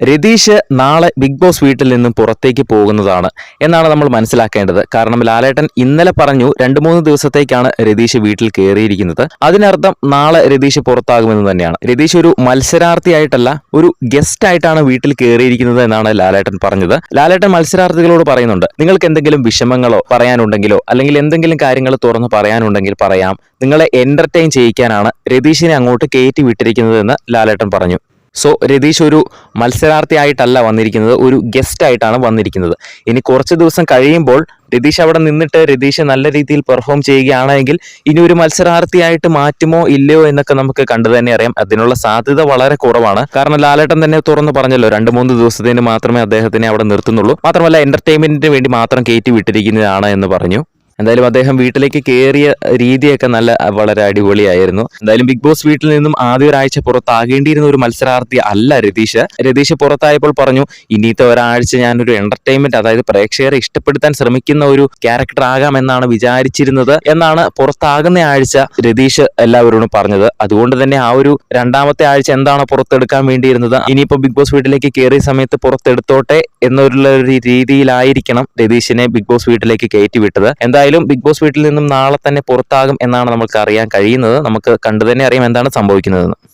രതീഷ് നാളെ big boss വീട്ടിൽ നിന്നും പുറത്തേക്ക് പോകുന്നതാണ് എന്നാണ് നമ്മൾ മനസ്സിലാക്കേണ്ടത്. കാരണം ലാലേട്ടൻ ഇന്നലെ പറഞ്ഞു രണ്ട് മൂന്ന് ദിവസത്തേക്കാണ് രതീഷ് വീട്ടിൽ കയറിയിരിക്കുന്നത് അതിനർത്ഥം നാളെ രതീഷ് പുറത്താകുമെന്ന് തന്നെയാണ്. രതീഷ് ഒരു മത്സരാർത്ഥിയായിട്ടല്ല ഒരു ഗസ്റ്റ് ആയിട്ടാണ് വീട്ടിൽ കയറിയിരിക്കുന്നത് എന്നാണ് ലാലേട്ടൻ പറഞ്ഞത്. ലാലേട്ടൻ മത്സരാർത്ഥികളോട് പറയുന്നുണ്ട് നിങ്ങൾക്ക് എന്തെങ്കിലും വിഷമങ്ങളോ പറയാനുണ്ടെങ്കിലോ അല്ലെങ്കിൽ എന്തെങ്കിലും കാര്യങ്ങൾ തുറന്ന് പറയാനുണ്ടെങ്കിൽ പറയാം. നിങ്ങളെ എന്റർടൈൻ ചെയ്യിക്കാനാണ് രതീഷിനെ അങ്ങോട്ട് കയറ്റി വിട്ടിരിക്കുന്നതെന്ന് ലാലേട്ടൻ പറഞ്ഞു. സോ രതീഷ് ഒരു മത്സരാർത്ഥിയായിട്ടല്ല വന്നിരിക്കുന്നത്. ഒരു ഗസ്റ്റ് ആയിട്ടാണ് വന്നിരിക്കുന്നത്. ഇനി കുറച്ച് ദിവസം കഴിയുമ്പോൾ രതീഷ് അവിടെ നിന്നിട്ട് രതീഷ് നല്ല രീതിയിൽ പെർഫോം ചെയ്യുകയാണെങ്കിൽ ഇനി ഒരു മത്സരാർത്ഥിയായിട്ട് മാറ്റുമോ ഇല്ലയോ എന്നൊക്കെ നമുക്ക് കണ്ടു തന്നെ അറിയാം. അതിനുള്ള സാധ്യത വളരെ കുറവാണ്. കാരണം ലാലേട്ടൻ തന്നെ തുറന്നു പറഞ്ഞല്ലോ രണ്ട് മൂന്ന് ദിവസത്തിന് മാത്രമേ അദ്ദേഹത്തിനെ അവിടെ നിർത്തുന്നുള്ളൂ. മാത്രമല്ല എന്റർടൈൻമെന്റിന് വേണ്ടി മാത്രം കയറ്റി വിട്ടിരിക്കുന്നതാണ് എന്ന് പറഞ്ഞു. എന്തായാലും അദ്ദേഹം വീട്ടിലേക്ക് കയറിയ രീതിയൊക്കെ നല്ല വളരെ അടിപൊളിയായിരുന്നു. എന്തായാലും ബിഗ് ബോസ് വീട്ടിൽ നിന്നും ആദ്യ ഒരാഴ്ച പുറത്താകേണ്ടിയിരുന്ന ഒരു മത്സരാർത്ഥി അല്ല രതീഷ്. രതീഷ് പുറത്തായപ്പോൾ പറഞ്ഞു ഇനിയത്തെ ഒരാഴ്ച ഞാനൊരു എന്റർടൈൻമെന്റ് അതായത് പ്രേക്ഷകരെ ഇഷ്ടപ്പെടുത്താൻ ശ്രമിക്കുന്ന ഒരു ക്യാരക്ടർ ആകാം എന്നാണ് വിചാരിച്ചിരുന്നത് എന്നാണ് പുറത്താകുന്ന ആഴ്ച രതീഷ് എല്ലാവരോടും പറഞ്ഞത്. അതുകൊണ്ട് തന്നെ ആ ഒരു രണ്ടാമത്തെ ആഴ്ച എന്താണ് പുറത്തെടുക്കാൻ വേണ്ടിയിരുന്നത് ഇനിയിപ്പോ ബിഗ് ബോസ് വീട്ടിലേക്ക് കയറിയ സമയത്ത് പുറത്തെടുത്തോട്ടെ എന്നുള്ള ഒരു രീതിയിലായിരിക്കണം രതീഷിനെ ബിഗ് ബോസ് വീട്ടിലേക്ക് കയറ്റി വിട്ടത്. എന്തായാലും ബിഗ് ബോസ് വീട്ടിൽ നിന്നും നാളെ തന്നെ പുറത്താകും എന്നാണ് നമുക്ക് അറിയാൻ കഴിയുന്നത്. നമുക്ക് കണ്ടു തന്നെ അറിയാം എന്താണ് സംഭവിക്കുന്നതെന്ന്.